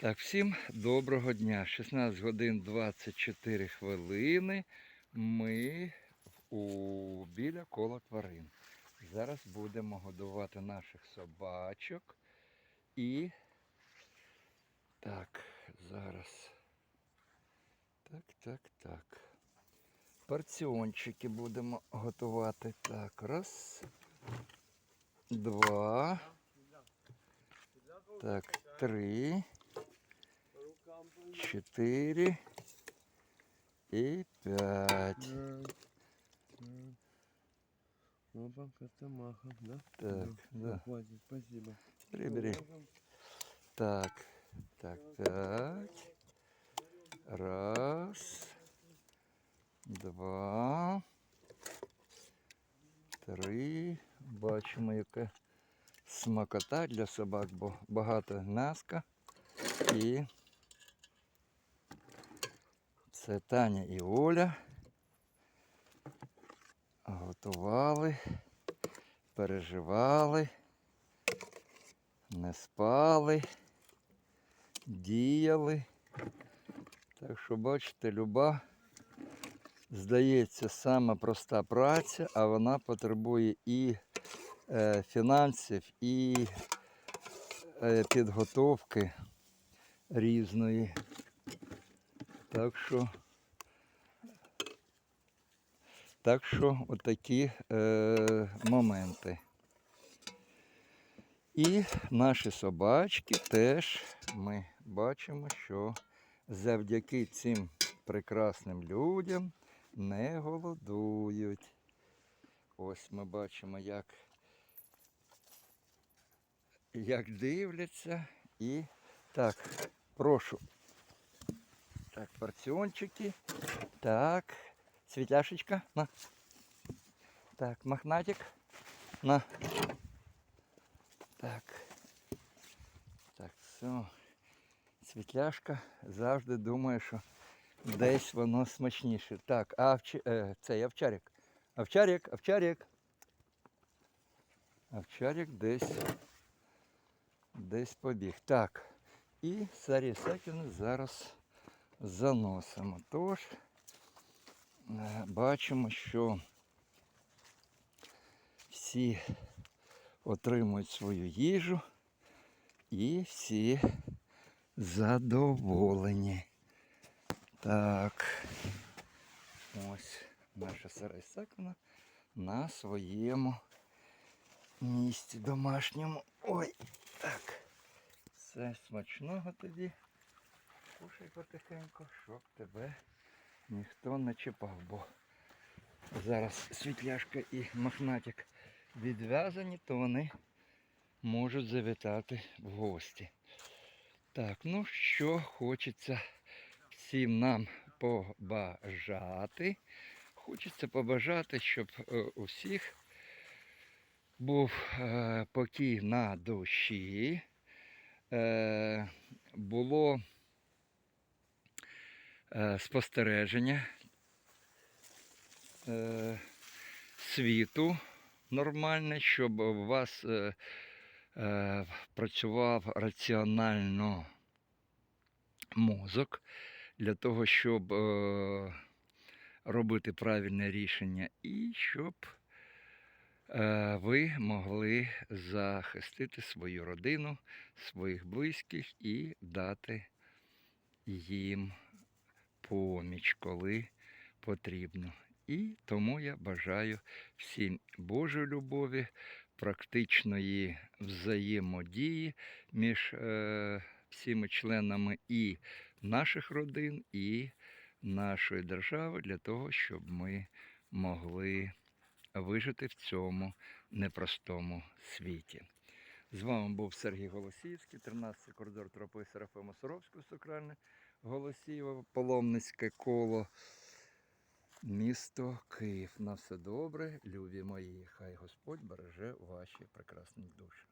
Так, всім доброго дня. 16 годин 24 хвилини. Ми у, біля кола тварин. Зараз будемо годувати наших собачок. І так, зараз. Так, так, так. Порціончики будемо готувати. Так, раз, два. Так, три. Чотири і п'ять. Опа, Костомаха, да? Так, да. Хватит, спасибо. Бери, бери. Так, так, п'ять. Раз. Два. Три. Бачимо, яка смакота для собак, бо багато наска. І це Таня і Оля. Готували, переживали, не спали, діяли. Так що, бачите, люба, здається, сама проста праця, а вона потребує і е, фінансів, і е, підготовки різної. Так що, так що отакі е, моменти. І наші собачки теж ми бачимо, що завдяки цим прекрасним людям не голодують. Ось ми бачимо, як, як дивляться. І так, прошу. Так, порціончики. Так, світяшечка. На. Так, мохнатик. На. Так. Так, все. Світляшка завжди думає, що десь воно смачніше. Так, а овчі... е, цей овчарик. Овчарик, овчарик. Овчарик десь. Десь побіг. Так. І Сарі зараз заносимо. Тож бачимо, що всі отримують свою їжу і всі задоволені. Так. Ось наша Сара на своєму місці домашньому. Ой, так. Все смачного тобі. Кушай потихеньку, щоб тебе ніхто не чіпав, бо зараз світляшка і мохнатик відв'язані, то вони можуть завітати в гості. Так, ну що хочеться всім нам побажати. Хочеться побажати, щоб е, у всіх був е, покій на душі. Е, було спостереження е, світу нормальне, щоб у вас е, е, працював раціонально мозок для того, щоб е, робити правильне рішення і щоб е, ви могли захистити свою родину, своїх близьких і дати їм поміч, коли потрібно. І тому я бажаю всім Божої любові, практичної взаємодії між е, всіма членами і наших родин, і нашої держави для того, щоб ми могли вижити в цьому непростому світі. З вами був Сергій Голосіївський, 13-й коридор тропи Серафима Суровського, Сокральне Голосієво, Паломницьке коло, місто Київ. На все добре, любі мої. Хай Господь береже ваші прекрасні душі.